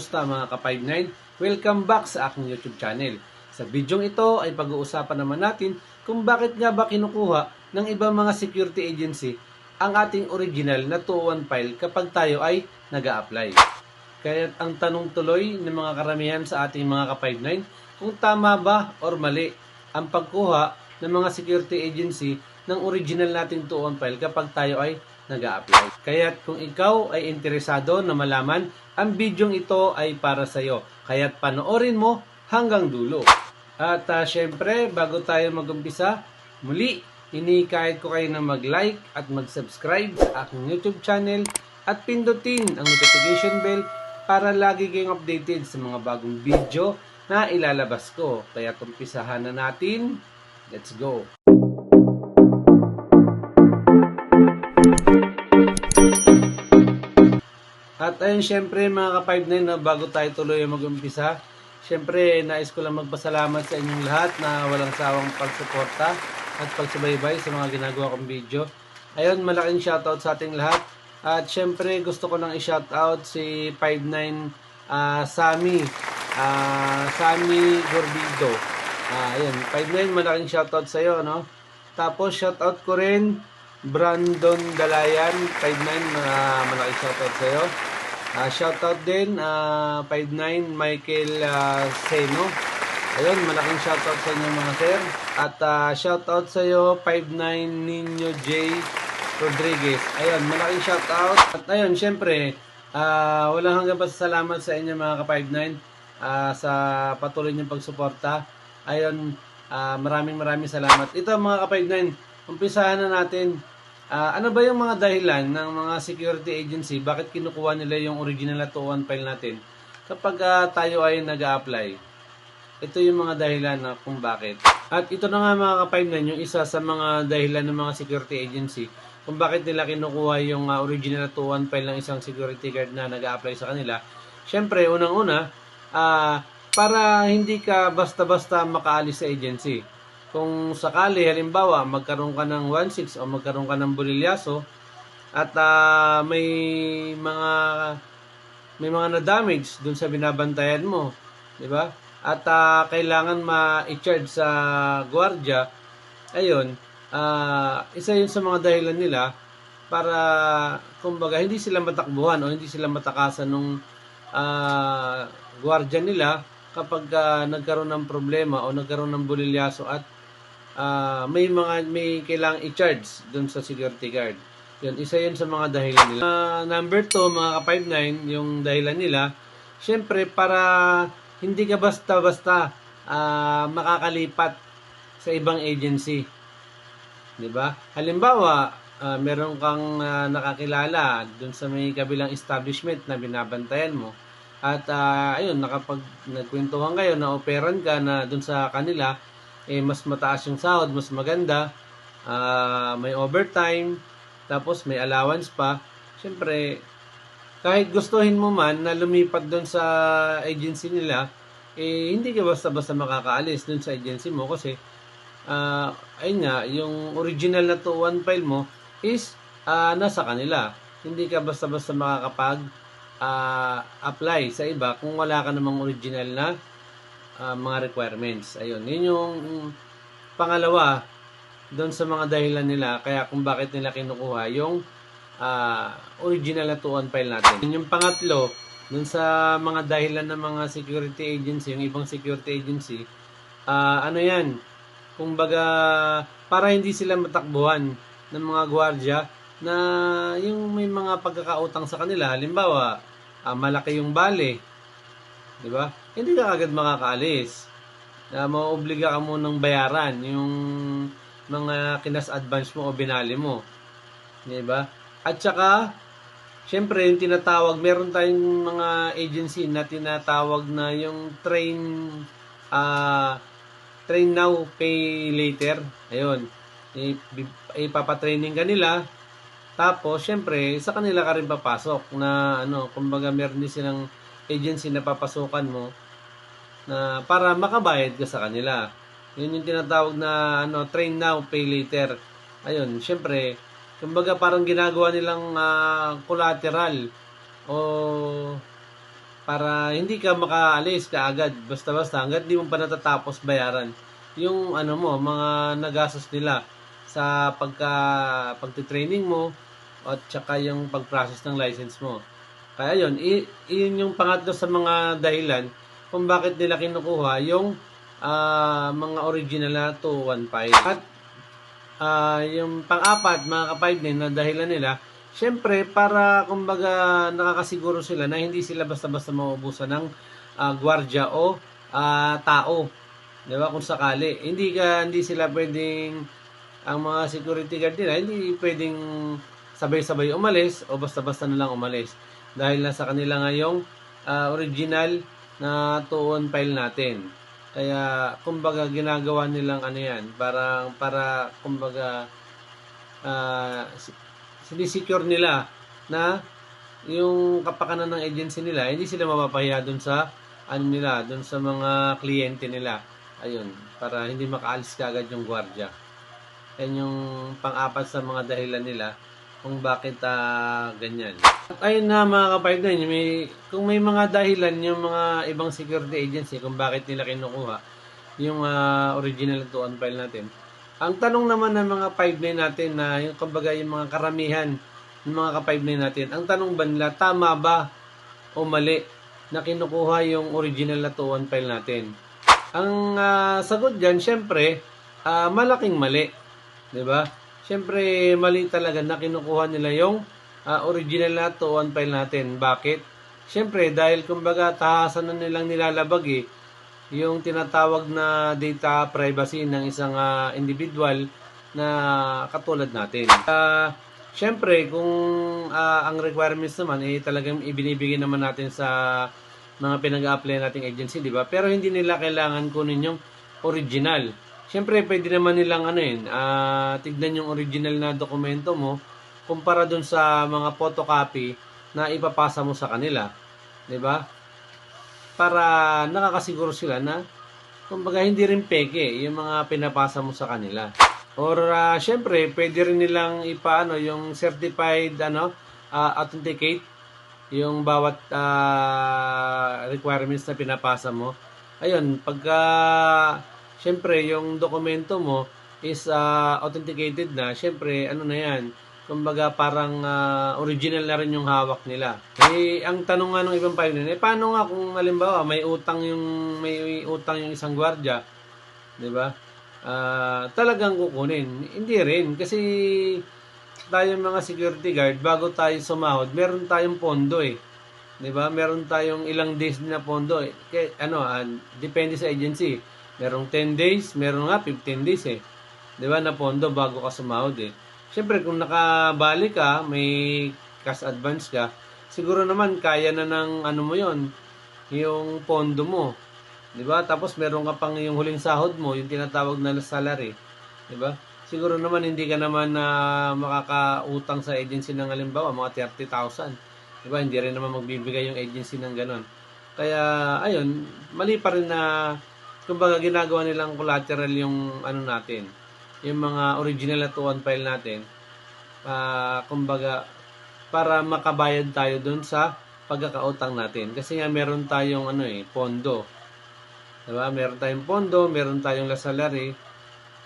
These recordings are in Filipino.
Kumusta mga ka-59? Welcome back sa aking YouTube channel. Sa bidyong ito ay pag-uusapan naman natin kung bakit nga ba kinukuha ng ibang mga security agency ang ating original na 201 file kapag tayo ay nag apply Kaya ang tanong tuloy ng mga karamihan sa ating mga ka-59 kung tama ba or mali ang pagkuha ng mga security agency ng original nating 201 file kapag tayo ay nag apply Kaya kung ikaw ay interesado na malaman, ang bidyong ito ay para sa iyo. Kaya panoorin mo hanggang dulo. At uh, syempre, bago tayo mag-umpisa, muli, inikahit ko kayo na mag-like at mag-subscribe sa aking YouTube channel at pindutin ang notification bell para lagi kayong updated sa mga bagong video na ilalabas ko. Kaya umpisahan na natin. Let's go! At ayun, syempre mga ka-59 na bago tayo tuloy mag-umpisa, syempre nais ko lang magpasalamat sa inyong lahat na walang sawang pagsuporta at pagsubaybay sa mga ginagawa kong video. Ayun, malaking shoutout sa ating lahat. At syempre gusto ko nang i-shoutout si 59 uh, Sami, uh, Sami Gorbido. Uh, ayun, 59 malaking shoutout sa iyo, no? Tapos shoutout ko rin Brandon Dalayan, 59 uh, malaking shoutout sa iyo. Uh, shoutout din, uh, 59 Michael uh, Seno. Ayun, malaking shoutout sa inyo mga sir. At uh, shoutout sa iyo, 59 Nino J. Rodriguez. Ayun, malaking shoutout. At ayun, syempre, uh, walang hanggang pasasalamat sa inyo mga ka-59 uh, sa patuloy niyong pagsuporta. Ayun, uh, maraming maraming salamat. Ito mga ka-59, umpisahan na natin Uh, ano ba yung mga dahilan ng mga security agency bakit kinukuha nila yung original na 201 file natin kapag uh, tayo ay nag apply Ito yung mga dahilan na kung bakit. At ito na nga mga kapainan yung isa sa mga dahilan ng mga security agency kung bakit nila kinukuha yung uh, original na 201 file ng isang security guard na nag apply sa kanila. Siyempre, unang-una, uh, para hindi ka basta-basta makaalis sa agency kung sakali halimbawa magkaroon ka ng 1.6 o magkaroon ka ng bulilyaso at uh, may mga may mga na-damage dun sa binabantayan mo, 'di ba? At uh, kailangan ma-charge sa gwardiya. Ayun, uh, isa 'yun sa mga dahilan nila para kumbaga hindi sila matakbuhan o hindi sila matakasan nung uh, gwardiya nila kapag uh, nagkaroon ng problema o nagkaroon ng bulilyaso at uh, may mga may kailangang i-charge doon sa security guard. Yun, isa yun sa mga dahilan nila. Uh, number 2, mga ka-59, yung dahilan nila, syempre para hindi ka basta-basta uh, makakalipat sa ibang agency. 'Di ba? Halimbawa, uh, meron kang uh, nakakilala doon sa may kabilang establishment na binabantayan mo. At uh, ayun, nakapag nagkwentuhan kayo na operan ka na doon sa kanila, eh mas mataas yung sahod, mas maganda, uh, may overtime, tapos may allowance pa. Siyempre, kahit gustuhin mo man na lumipat doon sa agency nila, eh hindi ka basta-basta makakaalis doon sa agency mo kasi uh, ayun nga, yung original na 2-1 file mo is uh, nasa kanila. Hindi ka basta-basta makakapag uh, apply sa iba kung wala ka namang original na uh, mga requirements. Ayun, yun yung pangalawa doon sa mga dahilan nila kaya kung bakit nila kinukuha yung uh, original na 2 file natin. Yun yung pangatlo, doon sa mga dahilan ng mga security agency, yung ibang security agency, uh, ano yan, kumbaga para hindi sila matakbuhan ng mga gwardya na yung may mga pagkakautang sa kanila, halimbawa, uh, malaki yung bale, Di ba? Hindi ka agad makakaalis. Na maobliga ka mo ng bayaran yung mga kinas advance mo o binali mo. Di ba? At saka, syempre, yung tinatawag, meron tayong mga agency na tinatawag na yung train, uh, train now, pay later. Ayun. Ipapatraining ka nila. Tapos, syempre, sa kanila ka rin papasok na, ano, kumbaga, meron din silang agency na papasukan mo na para makabayad ka sa kanila. Yun yung tinatawag na ano, train now, pay later. Ayun, syempre, kumbaga parang ginagawa nilang uh, collateral o para hindi ka makaalis kaagad basta-basta hanggat di mo pa natatapos bayaran yung ano mo mga nagastos nila sa pagka pagte-training mo at saka yung pag-process ng license mo. Kaya yun, i- yun yung pangatlo sa mga dahilan kung bakit nila kinukuha yung ah, mga original na 215. At ah, yung pang-apat, mga ka-5 na dahilan nila, syempre para kumbaga nakakasiguro sila na hindi sila basta-basta maubusan ng ah, gwardya o ah, tao. 'Di ba? Kung sakali, hindi ka hindi sila pwedeng ang mga security guard nila hindi pwedeng sabay-sabay umalis o basta-basta na lang umalis dahil nasa kanila nga yung ah, original na tuon file natin. Kaya kumbaga ginagawa nilang ano yan, parang para kumbaga si- sinisecure nila na yung kapakanan ng agency nila, hindi sila mapapahiya dun sa ano nila, dun sa mga kliyente nila. Ayun, para hindi makaalis kagad yung gwardiya. Yan yung pang-apat sa mga dahilan nila kung bakit ah, ganyan. At ayun na mga kapartner, may, kung may mga dahilan yung mga ibang security agency kung bakit nila kinukuha yung ah, original tuon file natin. Ang tanong naman ng mga 5 natin na yung kumbaga yung mga karamihan ng mga ka-5 natin, ang tanong ba nila, tama ba o mali na kinukuha yung original na tuon file natin? Ang ah, sagot dyan, syempre, ah, malaking mali. 'Di ba? Syempre, mali talaga na kinukuha nila yung ah, original na tuon file natin. Bakit? Syempre, dahil kumbaga tahasan na nilang nilalabag eh, yung tinatawag na data privacy ng isang ah, individual na katulad natin. Ah, syempre, kung ah, ang requirements naman eh talagang ibinibigay naman natin sa mga pinag-apply nating agency, di ba? Pero hindi nila kailangan kunin yung original. Siyempre, pwede naman nilang ano yun, ah, tignan yung original na dokumento mo kumpara dun sa mga photocopy na ipapasa mo sa kanila. Ba? Para nakakasiguro sila na kumbaga hindi rin peke yung mga pinapasa mo sa kanila. Or ah, syempre, pwede rin nilang ipaano yung certified ano, ah, authenticate yung bawat ah, requirements na pinapasa mo. Ayun, pagka syempre yung dokumento mo is ah, authenticated na, syempre ano na yan, kumbaga parang ah, original na rin yung hawak nila. Eh, ang tanong nga ng ibang pioneer, eh paano nga kung halimbawa may utang yung may utang yung isang gwardiya, 'di ba? Ah, talagang kukunin. Hindi rin kasi tayo mga security guard bago tayo sumahod, meron tayong pondo eh. 'Di ba? Meron tayong ilang days na pondo eh. Kaya, ano, ah, depende sa agency. Merong 10 days, meron nga 15 days eh. 'Di ba? Na pondo bago ka sumahod eh. Siyempre kung nakabalik ka, may cash advance ka, siguro naman kaya na ng ano mo 'yon, yung pondo mo. 'Di ba? Tapos meron ka pang yung huling sahod mo, yung tinatawag na salary. 'Di ba? Siguro naman hindi ka naman na makakautang sa agency ng halimbawa mga 30,000. 'Di ba? Hindi rin naman magbibigay yung agency ng ganon. Kaya ayun, mali pa rin na kumbaga ginagawa nilang collateral yung ano natin, yung mga original na tuon file natin. Ah, kumbaga para makabayad tayo dun sa pagkakautang natin. Kasi nga meron tayong ano eh, pondo. Diba? Meron tayong pondo, meron tayong la salary.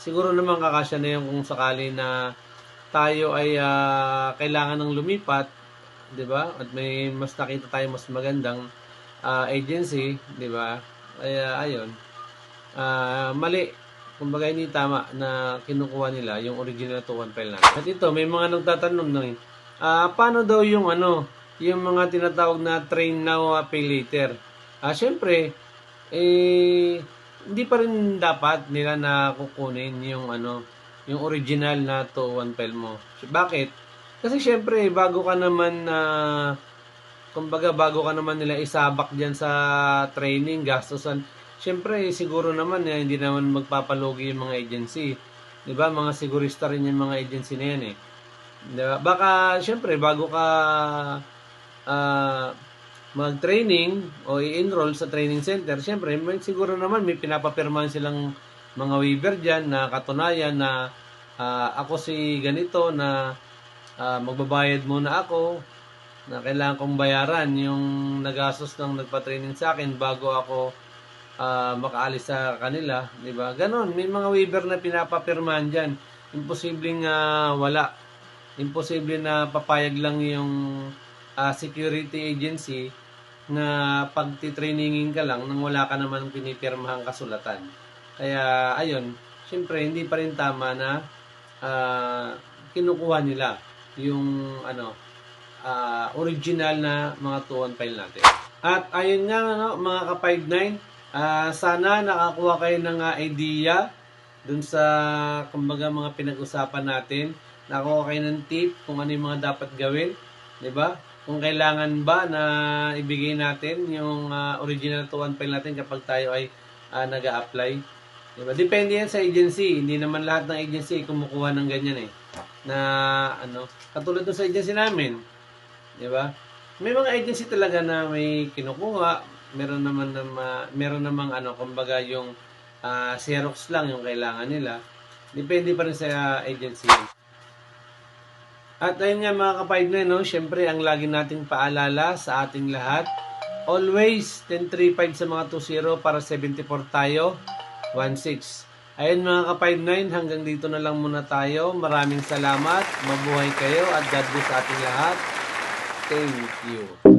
Siguro naman kakasya na yun kung sakali na tayo ay ah, kailangan ng lumipat, 'di ba? At may mas nakita tayo mas magandang ah, agency, 'di ba? Kaya ayun. Ah, mali. Kumbaga hindi tama na kinukuha nila yung original to one file natin. At ito, may mga nagtatanong na ah, paano daw yung ano, yung mga tinatawag na train now, pay later. Ah, syempre, eh, hindi pa rin dapat nila na kukunin yung ano, yung original na to one file mo. Bakit? Kasi syempre, bago ka naman na kumbaga bago ka naman nila isabak diyan sa training, gastusan. Syempre, siguro naman eh, hindi naman magpapalugi yung mga agency. 'Di ba? Mga sigurista rin yung mga agency na yan eh. 'Di ba? Baka syempre bago ka ah, mag-training o i-enroll sa training center, syempre may, siguro naman may pinapapirmahan silang mga waiver diyan na katunayan na ah, ako si ganito na ah, magbabayad muna ako na kailangan kong bayaran yung nagastos ng nagpa-training sa akin bago ako ah, makaalis sa kanila, 'di ba? Ganon, may mga waiver na pinapapirmahan diyan. Imposibleng ah, wala. Imposible na papayag lang yung ah, security agency na pag titrainingin ka lang nang wala ka naman pinipirmahang kasulatan. Kaya ayun, syempre hindi pa rin tama na ah, kinukuha nila yung ano ah, original na mga tuon file natin. At ayun nga ano, mga ka-59, ah, sana nakakuha kayo ng ah, idea dun sa kumbaga mga pinag-usapan natin. Nakakuha kayo ng tip kung ano yung mga dapat gawin, ba? Kung kailangan ba na ibigay natin yung ah, original tuwan file natin kapag tayo ay ah, nag-a-apply. Diba? Depende yan sa agency. Hindi naman lahat ng agency kumukuha ng ganyan eh. Na ano, katulad dun sa agency namin. Di ba? May mga agency talaga na may kinukuha, meron naman na meron namang ano, kumbaga yung ah, Xerox lang yung kailangan nila. Depende pa rin sa agency. At ayun nga mga kapayad na, no? Siyempre, ang lagi nating paalala sa ating lahat, always 1035 sa mga 20 para 74 tayo, 16. Ayun mga kapayad 9, hanggang dito na lang muna tayo. Maraming salamat, mabuhay kayo at God bless sa ating lahat. Thank you.